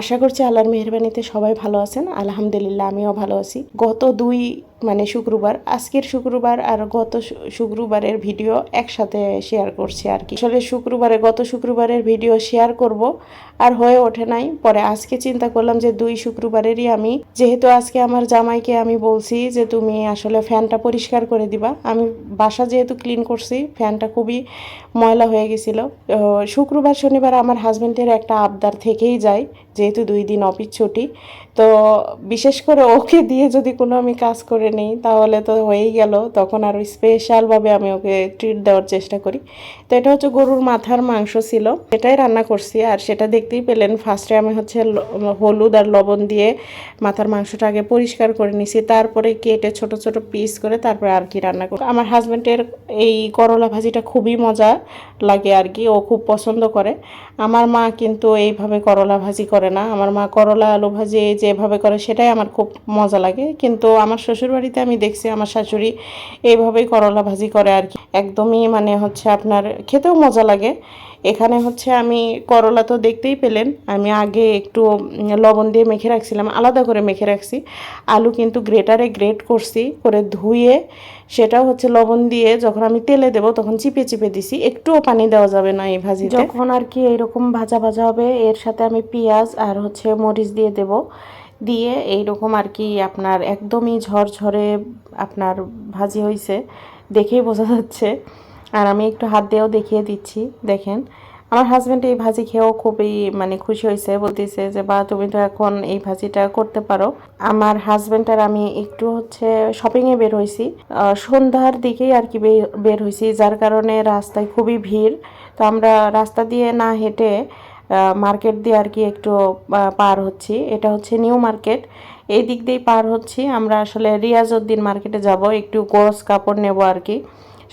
আশা করছি আল্লাহর মেহরবানিতে সবাই ভালো আছেন। আলহামদুলিল্লাহ, আমিও ভালো আছি। গত দুই মানে শুক্রবার, আজকের শুক্রবার আর গত শুক্রবারের ভিডিও একসাথে শেয়ার করছি আর কি। আসলে শুক্রবারে, গত শুক্রবারের ভিডিও শেয়ার করব আর হয়ে ওঠে নাই। পরে আজকে চিন্তা করলাম যে দুই শুক্রবারেরই আমি, যেহেতু আজকে আমার জামাইকে আমি বলছি যে তুমি আসলে ফ্যানটা পরিষ্কার করে দিবা। আমি বাসা যেহেতু ক্লিন করছি, ফ্যানটা খুবই ময়লা হয়ে গেছিল। শুক্রবার, শনিবার আমার হাজব্যান্ডের একটা আবদার থেকেই যায় যেহেতু দুই দিন অফিস ছুটি, তো বিশেষ করে ওকে দিয়ে যদি কোনো আমি কাজ করে নিই, তাহলে তো হয়েই গেল। তখন আরও স্পেশালভাবে আমি ওকে ট্রিট দেওয়ার চেষ্টা করি। তো এটা হচ্ছে গরুর মাথার মাংস ছিল। সেটাই রান্না করছি, আর সেটা দেখতেই পেলেন ফার্স্টে আমি হচ্ছে হলুদ আর লবণ দিয়ে মাথার মাংসটা আগে পরিষ্কার করে নিছি, তারপরে কেটে ছোট ছোট পিস করে তারপরে আর কি রান্না করি আমার হাজব্যান্ডের এই করলা ভাজিটা খুবই মজা লাগে আর কি, ও খুব পছন্দ করে। আমার মা কিন্তু এইভাবে করলা ভাজি করে না। আমার মা করলা, আলু ভাজি যেভাবে করে, সেটাই আমার খুব মজা লাগে। কিন্তু আমার শ্বশুরবাড়িতে আমি দেখছি আমার শাশুড়ি এইভাবেই করলা ভাজি করে আর কি। একদমই মানে হচ্ছে আপনার খেতেও মজা লাগে। এখানে হচ্ছে আমি করলা তো দেখতেই পেলেন। আমি আগে একটু লবণ দিয়ে মেখে রাখছিলাম, আলাদা করে মেখে রাখছি। আলু কিন্তু গ্রেটারে গ্রেট করছি, করে ধুয়ে সেটাও হচ্ছে লবণ দিয়ে যখন আমি তেলে দেবো তখন চিপে চিপে দিছি। একটুও পানি দেওয়া যাবে না এই ভাজি যখন আর কি এরকম ভাজা ভাজা হবে, এর সাথে আমি পেঁয়াজ আর হচ্ছে মরিচ দিয়ে দেব। দিয়ে এইরকম আর কি আপনার একদমই ঝরঝরে আপনার ভাজি হয়েছে দেখেই বোঝা যাচ্ছে। আর আমি একটু হাত দিয়েও দেখিয়ে দিচ্ছি, দেখেন। আমার হাজব্যান্ড এই ভাজি খেয়েও খুবই মানে খুশি হয়েছে, বলতেছে যে, বা, তুমি তো এখন এই ভাজিটা করতে পারো। আমার হাজব্যান্ড আর আমি একটু হচ্ছে শপিংয়ে বের হয়েছি। সন্ধ্যার দিকেই আর কি বের হয়েছি, যার কারণে রাস্তায় খুবই ভিড়। তো আমরা রাস্তা দিয়ে না হেঁটে মার্কেট দিয়ে আর কি একটু পার হচ্ছি। এটা হচ্ছে নিউ মার্কেট এই দিক দিয়েই পার হচ্ছি। আমরা আসলে রিয়াজউদ্দিন মার্কেটে যাব, একটু গোস কাপড় নেব আর কি।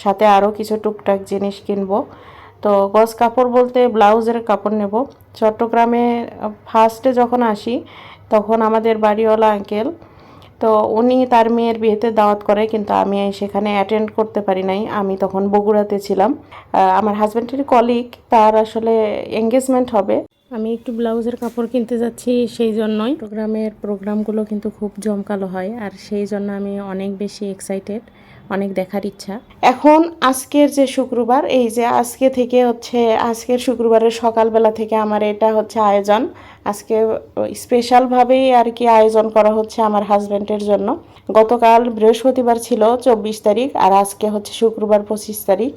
সাথে আরও কিছু টুকটাক জিনিস কিনবো। তো গজ কাপড় বলতে ব্লাউজের কাপড় নেব। চট্টগ্রামে ফার্স্টে যখন আসি, তখন আমাদের বাড়িওয়ালা আঙ্কেল তো উনি তার মেয়ের বিয়েতে দাওয়াত করে, কিন্তু আমি সেখানে অ্যাটেন্ড করতে পারি নাই। আমি তখন বগুড়াতে ছিলাম। আমার হাজব্যান্ডের কলিগ তার আসলে এঙ্গেজমেন্ট হবে। আমি একটু ব্লাউজের কাপড় কিনতে যাচ্ছি সেই জন্যই। প্রোগ্রামের প্রোগ্রামগুলো কিন্তু খুব জমকালো হয়, আর সেই জন্য আমি অনেক বেশি এক্সাইটেড অনেক দেখার ইচ্ছা। এখন আজকের যে শুক্রবার, এই যে আজকে থেকে হচ্ছে, আজকের শুক্রবারের সকালবেলা থেকে আমার এটা হচ্ছে আয়োজন। আজকে স্পেশালভাবেই আর কি আয়োজন করা হচ্ছে আমার হাজব্যান্ডের জন্য। গতকাল বৃহস্পতিবার ছিল চব্বিশ তারিখ, আর আজকে হচ্ছে শুক্রবার পঁচিশ তারিখ।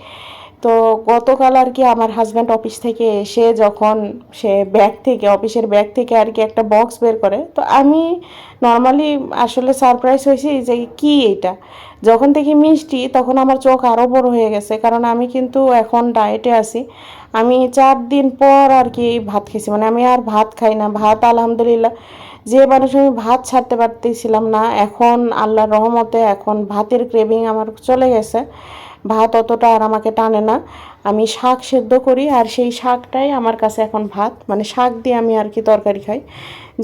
তো গতকাল আর কি আমার হাজব্যান্ড অফিস থেকে এসে যখন সে ব্যাগ থেকে অফিসের ব্যাগ থেকে আর কি একটা বক্স বের করে, তো আমি নর্মালি আসলে সারপ্রাইজ হয়েছি যে কি এটা? যখন থেকে মিষ্টি, তখন আমার চোখ আরও বড় হয়ে গেছে, কারণ আমি কিন্তু এখন ডায়েটে আছি। আমি চার দিন পর আর কি ভাত খেয়েছি মানে আমি আর ভাত খাই না, ভাত আলহামদুলিল্লাহ, যে মানুষ আমি ভাত ছাড়তে পারতেছিলাম না, এখন আল্লাহর রহমতে এখন ভাতের ক্রেভিং আমার চলে গেছে। ভাত অতটা আর আমাকে টানে না। আমি শাক সেদ্ধ করি আর সেই শাকটাই আমার কাছে এখন ভাত। মানে শাক দিয়ে আমি আর কি তরকারি খাই।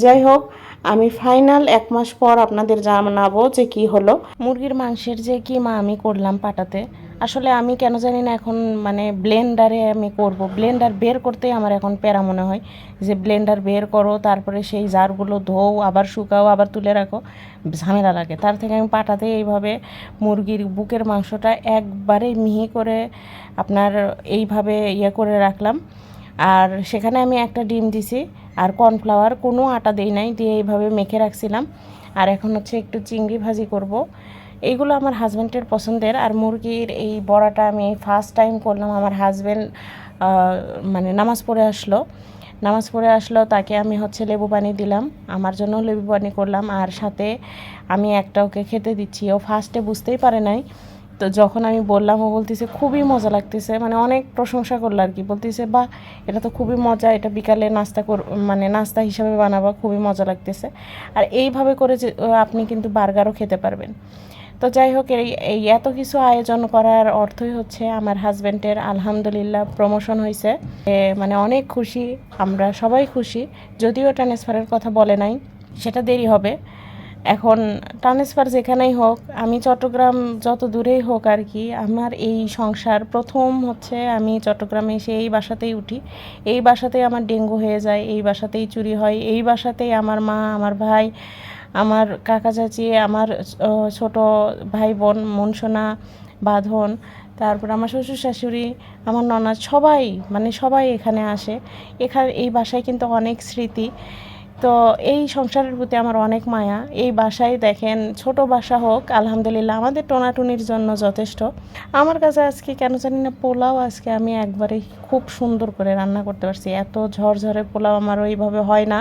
যাই হোক, আমি ফাইনাল এক মাস পর আপনাদের জানাব যে কি হলো। মুরগির মাংসের যে কিমা আমি করলাম পাটাতে আসলে আমি কেন জানি না এখন মানে ব্লেন্ডারে আমি করব। ব্লেন্ডার বের করতেই আমার এখন প্যারা মনে হয় যে ব্লেন্ডার বের করো, তারপরে সেই জারগুলো ধোও, আবার শুকাও, আবার তুলে রাখো। ঝামেলা লাগে। তার থেকে আমি পাটাতে এইভাবে মুরগির বুকের মাংসটা একবারে মিহি করে আপনার এইভাবে ইয়ে করে রাখলাম। আর সেখানে আমি একটা ডিম দিছি, আর কর্নফ্লাওয়ার কোনো আটা দেই নাই, দিয়ে এইভাবে মেখে রাখছিলাম। আর এখন হচ্ছে একটু চিংড়ি ভাজি করব। এইগুলো আমার হাজব্যান্ডের পছন্দের আর মুরগির এই বড়াটা আমি ফার্স্ট টাইম করলাম, আমার হাজব্যান্ড মানে নামাজ পড়ে আসলো। নামাজ পড়ে আসলো, তাকে আমি হচ্ছে লেবু পানি দিলাম, আমার জন্য লেবু পানি করলাম আর সাথে আমি একটা ওকে খেতে দিচ্ছি। ও ফার্স্টে বুঝতেই পারে নাই, তো যখন আমি বললাম, ও বলতেছে, খুবই মজা লাগতেছে। মানে অনেক প্রশংসা করল আর কি, বলতেছে, বাহ, এটা তো খুবই মজা, এটা বিকালে নাস্তা কর মানে নাস্তা হিসাবে বানাবো, খুবই মজা লাগতেছে। আর এইভাবে করে যে, আপনি কিন্তু বার্গারও খেতে পারবেন। তো যাই হোক, এই এত কিছু আয়োজন করার অর্থই হচ্ছে আমার হাজব্যান্ডের আলহামদুলিল্লাহ প্রমোশন হয়েছে মানে অনেক খুশি, আমরা সবাই খুশি। যদিও ট্রান্সফারের কথা বলে নাই, সেটা দেরি হবে। এখন ট্রান্সফার যেখানেই হোক, আমি চট্টগ্রাম যত দূরেই হোক আর কি, আমার এই সংসার প্রথম হচ্ছে আমি চট্টগ্রামে এসে এই বাসাতেই উঠি। এই বাসাতেই আমার ডেঙ্গু হয়ে যায়, এই বাসাতেই চুরি হয়, এই বাসাতেই আমার মা, আমার ভাই আমার কাকা চাচি আমার ছোট ভাই বোন মনসোনা, বাঁধন, তারপর আমার শ্বশুর শাশুড়ি, আমার ননদ, সবাই মানে সবাই এখানে আসে। এখানে, এই বাসায় কিন্তু অনেক স্মৃতি। তো এই সংসারের প্রতি আমার অনেক মায়া। এই বাসায় দেখেন, ছোট বাসা হোক, আলহামদুলিল্লাহ আমাদের টোনাটুনির জন্য যথেষ্ট। আমার কাছে আজকে কেন জানি না পোলাও আজকে আমি একবারে খুব সুন্দর করে রান্না করতে পারছি। এত ঝরঝরে পোলাও আমার ওইভাবে হয় না,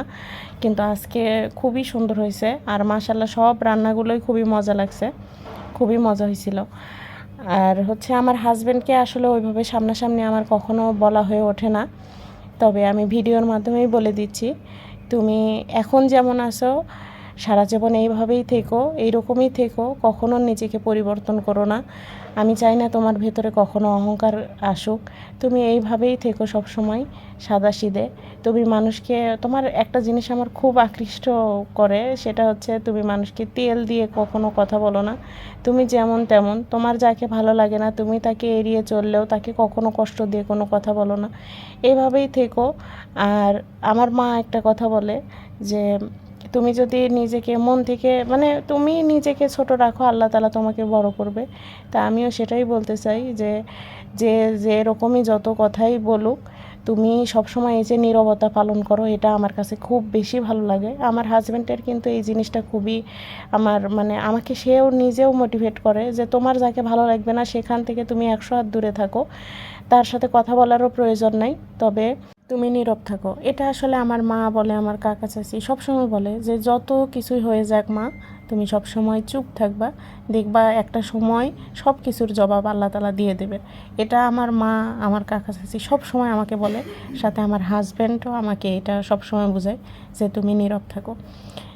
কিন্তু আজকে খুবই সুন্দর হয়েছে। আর মাসাল্লাহ সব রান্নাগুলোই খুবই মজা লাগছে, খুবই মজা হয়েছিল। আর হচ্ছে আমার হাজব্যান্ডকে আসলে ওইভাবে সামনাসামনি আমার কখনো বলা হয়ে ওঠে না। তবে আমি ভিডিওর মাধ্যমেই বলে দিচ্ছি তুমি এখন যেমন আছো সারা জীবন এইভাবেই থেকো, এইরকমই থেকো, কখনো নিজেকে পরিবর্তন করো না। আমি চাই না তোমার ভেতরে কখনো অহংকার আসুক। তুমি এইভাবেই থেকো সবসময় সাদা সিদে তুমি মানুষকে, তোমার একটা জিনিস আমার খুব আকৃষ্ট করে, সেটা হচ্ছে তুমি মানুষকে তেল দিয়ে কখনো কথা বলো না। তুমি যেমন তেমন, তোমার যাকে ভালো লাগে না, তুমি তাকে এড়িয়ে চললেও তাকে কখনো কষ্ট দিয়ে কোনো কথা বলো না। এভাবেই থেকো। আর আমার মা একটা কথা বলে যে তুমি যদি নিজেকে মন থেকে মানে তুমি নিজেকে ছোট রাখো, আল্লাহ তালা তোমাকে বড় করবে। তা আমিও সেটাই বলতে চাই যে যে যে এরকমই যত কথাই বলুক, তুমি সবসময় এই যে নীরবতা পালন করো, এটা আমার কাছে খুব বেশি ভালো লাগে। আমার হাজব্যান্ডের কিন্তু এই জিনিসটা খুবই আমার মানে আমাকে সেও নিজেও মোটিভেট করে যে, তোমার যাকে ভালো লাগবে না, সেখান থেকে তুমি একশো হাত দূরে থাকো। তার সাথে কথা বলারও প্রয়োজন নাই। তবে তুমি নীরব থাকো। এটা আসলে আমার মা বলে, আমার কাকা চাচি সবসময় বলে যে, যত কিছুই হয়ে যাক মা, তুমি সব সময় চুপ থাকবা, দেখবা একটা সময় সব কিছুর জবাব আল্লাহ তালা দিয়ে দেবে। এটা আমার মা, আমার কাকা চাচি সময় আমাকে বলে, সাথে আমার হাজব্যান্ডও আমাকে এটা সব সময় বোঝায় যে, তুমি নীরব থাকো।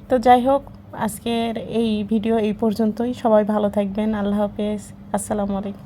তো যাই হোক, আজকের এই ভিডিও এই পর্যন্তই। সবাই ভালো থাকবেন। আল্লাহ হাফেজ। আসসালামু আলাইকুম।